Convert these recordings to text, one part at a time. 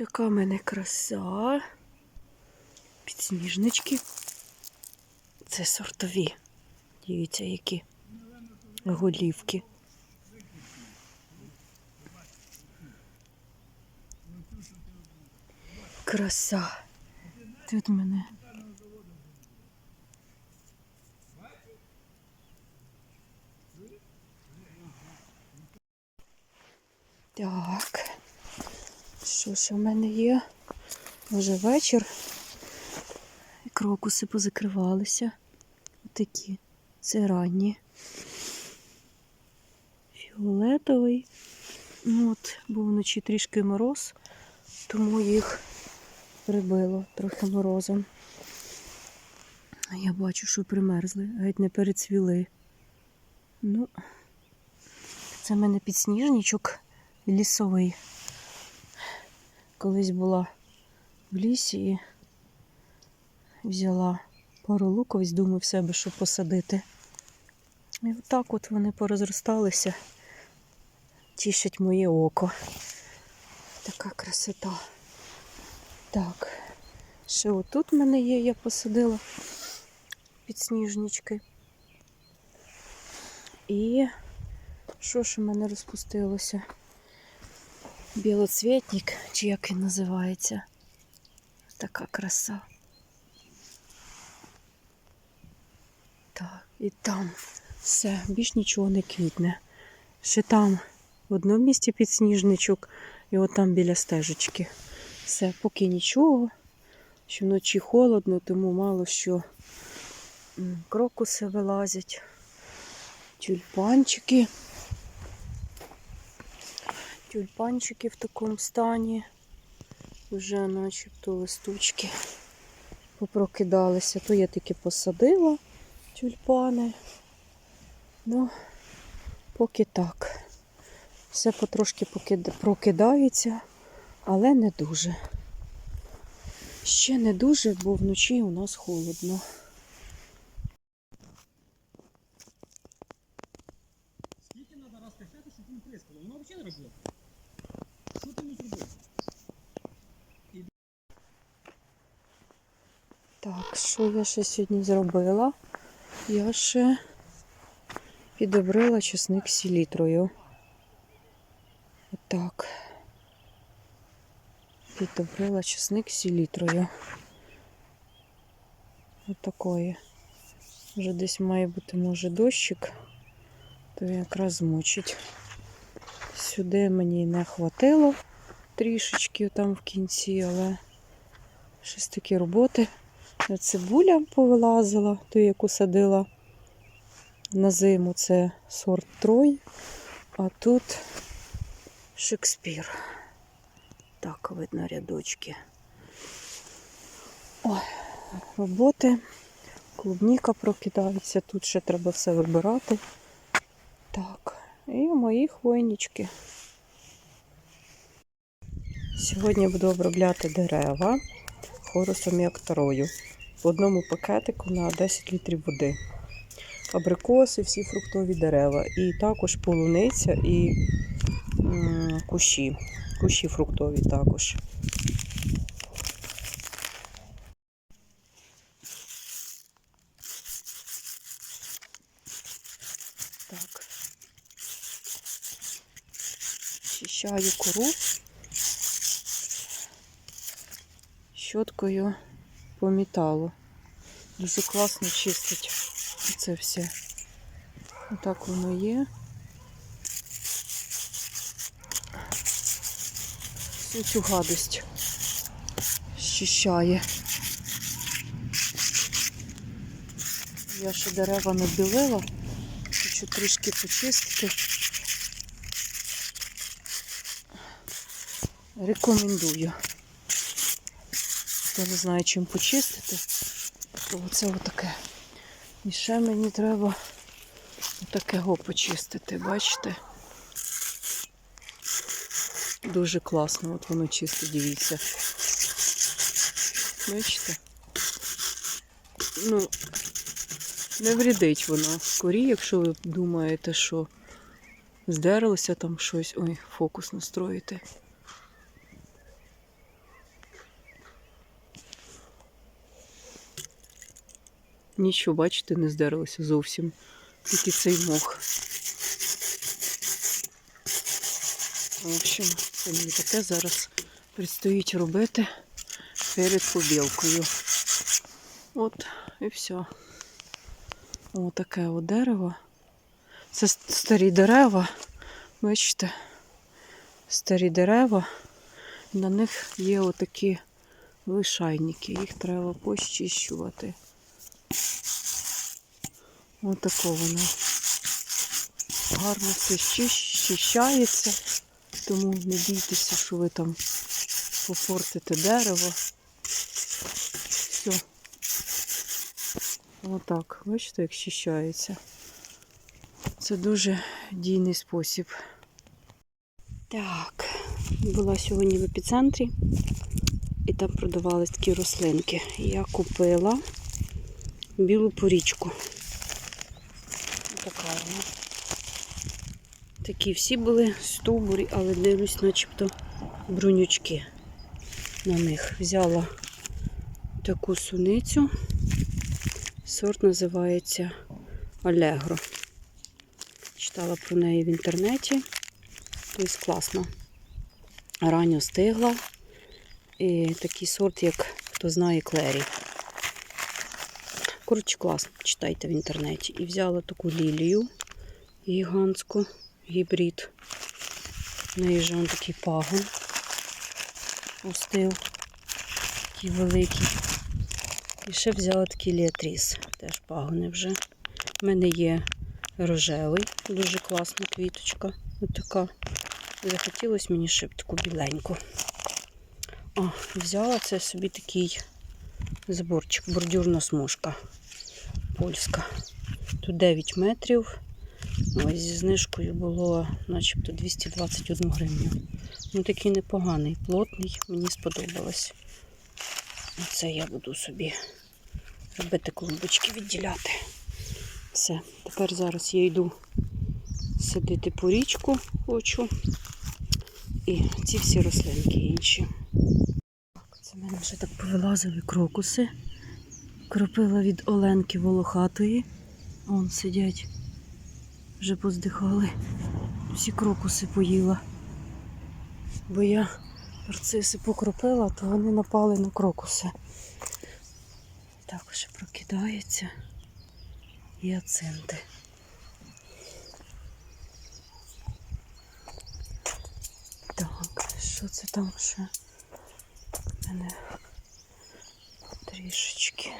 Така в мене краса. Підсніжнички. Це сортові. Дивіться, які голівки. Краса. Тут в мене. Так. Що ж у мене є? Вже вечір. Крокуси позакривалися. Такі. Це ранні. Фіолетовий. Ну от, був вночі трішки мороз, тому їх прибило трохи морозом. А я бачу, що примерзли, геть не перецвіли. Ну, це в мене підсніжничок лісовий. Колись була в лісі і взяла пару луковиць, думаю, в себе, щоб посадити. І отак от вони порозросталися, тішать моє око. Така красота. Так, ще отут в мене є, я посадила підсніжнички. І що ж у мене розпустилося? Білоцвітник, чи як він називається. Така краса. Так, і там все, більш нічого не квітне. Ще там в одному місці підсніжничок, і от там біля стежечки. Все, поки нічого. Що вночі холодно, тому мало що крокуси вилазять, тюльпанчики. Тюльпанчики в такому стані. Вже начебто листочки попрокидалися. То я таки посадила тюльпани. Ну, поки так. Все потрошки прокидається, але не дуже. Ще не дуже, бо вночі у нас холодно. Скільки треба раз щоб він прискало? Воно взагалі не робило. Що ти не зробив? Так, що я ще сьогодні зробила? Я ще підобрила чесник сілітрою. Отак. Підобрила чесник сілітрою. Отакої. Вже десь має бути, може, дощик, то якраз змочить. Сюди мені не хватило трішечки там в кінці, але щось такі роботи. Цибуля повилазила, ту, яку садила на зиму, це сорт Трой, а тут Шекспір. Так, видно рядочки. Ой, роботи. Клубніка прокидається, тут ще треба все вибирати. Так, і мої хвойнички. Сьогодні буду обробляти дерева хорусом і акторою. В одному пакетику на 10 літрів води. Абрикоси, всі фруктові дерева. І також полуниця і кущі. Кущі фруктові також. Так. Чищаю кору щоткою по металу. Дуже класно чистить це все. Отак воно є. Всю цю гадость щищає. Я ще дерева не білила, хочу трішки почистити. Рекомендую. Я не знаю, чим почистити. То оце отаке. І ще мені треба отакого почистити, бачите? Дуже класно, от воно чисто, дивіться. Бачите? Ну, не врядить воно корі, якщо ви думаєте, що здерлося там щось. Ой, фокус настроїти. Нічого, бачите, не здерлося зовсім. Тільки цей мох. В общем, це мені таке зараз предстоїть робити перед побілкою. От і все. Ось таке от дерево. Це старі дерева. Бачите? Старі дерева. На них є отакі лишайники. Їх треба пощищувати. Отако воно. Гарно все щищається. Тому не бійтеся, що ви там попортите дерево. Все. Отак. Бачите, як щищається. Це дуже дійний спосіб. Так, була сьогодні в епіцентрі, і там продавались такі рослинки. Я купила білу порічку. Така. Такі всі були стовбурі, але дивлюсь, начебто брунючки на них. Взяла таку суницю. Сорт називається Алегро. Читала про неї в інтернеті. Тобто класно. Ранньо стигла. І такий сорт, як хто знає, клері. Коротше, класно, читайте в інтернеті. І взяла таку лілію гігантську, гібрид. В неї же он такий пагон пустив. Такий великий. І ще взяла такий ліатріс. Теж пагони вже. У мене є рожевий, дуже класна квіточка. Ось така. Захотілося мені ще таку біленьку. О, взяла це собі такий заборчик, бордюрна смужка польська. Тут 9 метрів. Ось зі знижкою було начебто 221 гривню. Ну такий непоганий, плотний, мені сподобалось. Оце я буду собі робити клумбочки, відділяти. Все, тепер зараз я йду садити порічку, хочу. І ці всі рослинки інші. Це в мене вже так повилазили крокуси. Кропила від Оленки Волохатої. Вон сидять. Вже поздихали. Всі крокуси поїла. Бо я нарциси покропила, то вони напали на крокуси. Також прокидаються гіацинти. Так, що це там ще? Мене трішечки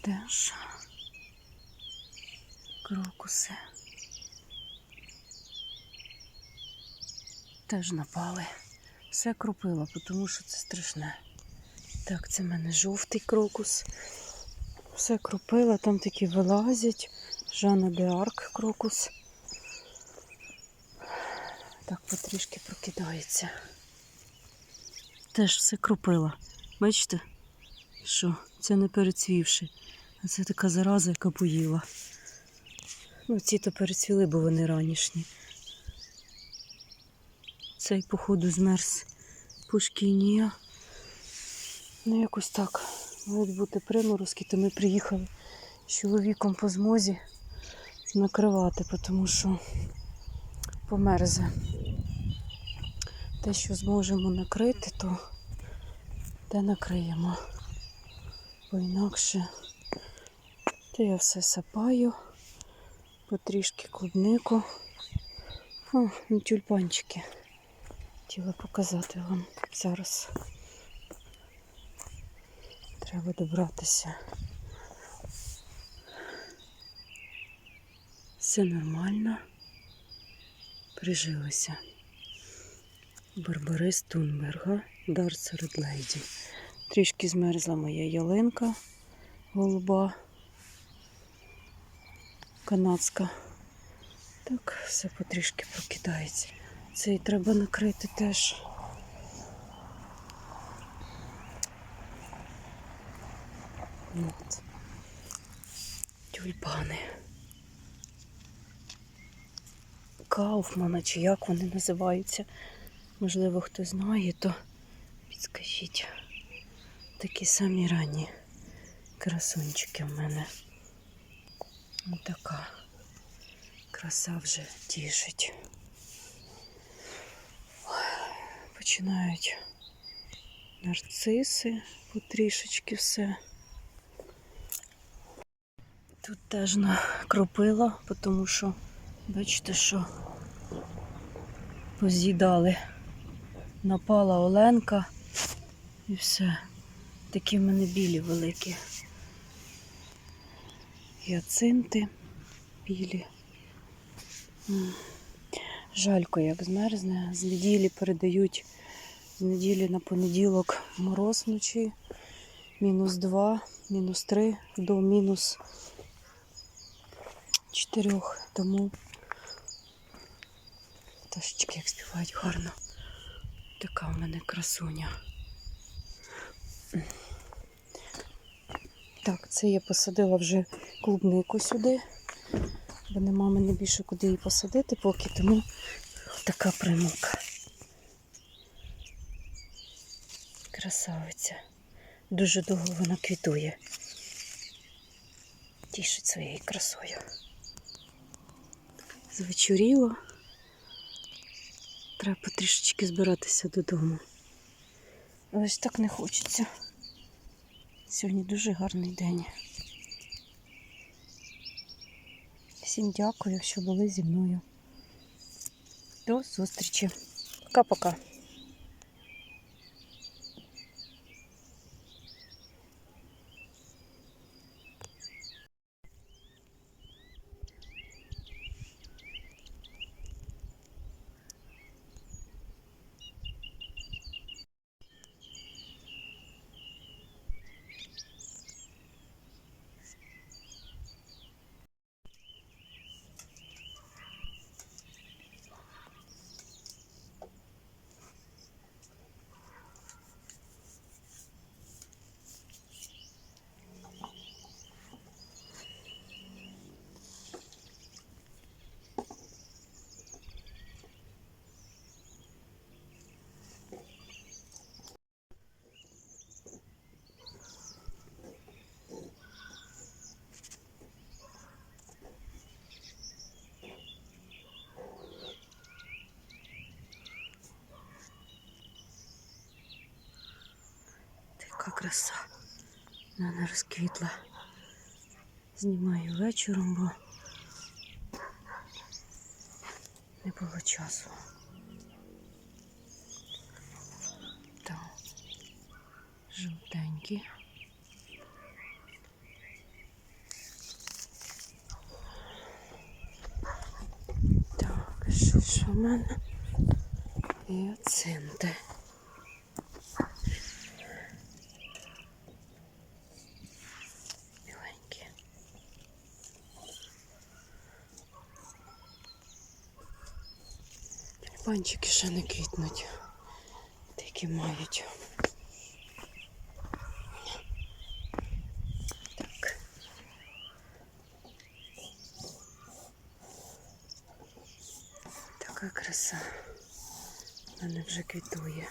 теж крокуси. Теж напали. Все кропила, тому що це страшне. Так, це в мене жовтий крокус. Все кропила, там такі вилазять. Жанна де Арк крокус. Так потрішки прокидається. Теж все кропила. Бачите, що це не перецвівши. А це така зараза, яка поїла. Ну, ці то перецвіли, бо вони ранішні. Цей, походу, змерз пушкінія. Ну, якось так. Мають бути приморозки, то ми приїхали з чоловіком по змозі накривати, тому що померзе. Те, що зможемо накрити, то те накриємо. Бо інакше то я все сапаю, потрішки клубнику. О, ну, тюльпанчики. Хотіла показати вам зараз. Треба добратися. Все нормально. Прижилися. Барбарис Тунберга, Дарс Редлейді. Трішки змерзла моя ялинка голуба канадська. Так, все потрішки прокидається. Цей треба накрити теж. От. Тюльпани. Кауфмана, чи як вони називаються. Можливо, хто знає, то підскажіть. Такі самі ранні Красунчики в мене. Ось така краса вже тішить. Починають нарциси, потрішечки все. Тут теж накропила, тому що, бачите, що поз'їдали. Напала Оленка і все. Такі в мене білі великі. Гіацинти білі. Жалько як змерзне. З неділі передають з неділі на понеділок мороз вночі. Мінус 2, мінус 3 до мінус 4. Тому пташечки як співають гарно. Така в мене красуня. Так, це я посадила вже клубнику сюди, бо нема мене більше куди її посадити поки, тому така примука. Красавиця. Дуже довго вона квітує. Тішить своєю красою. Звечоріло. Треба потрішечки збиратися додому. Але ж так не хочеться. Сьогодні дуже гарний день. Всім дякую, що були зі мною. До зустрічі. Пока-пока. Така краса. Вона розквітла. Знімаю вечором, бо не було часу. Так. Жовтенькі. Так, що у мене? І оцинти. Тюльпанчики ще не квітнуть. Такі мають. Так. Така краса. В мене вже квітує.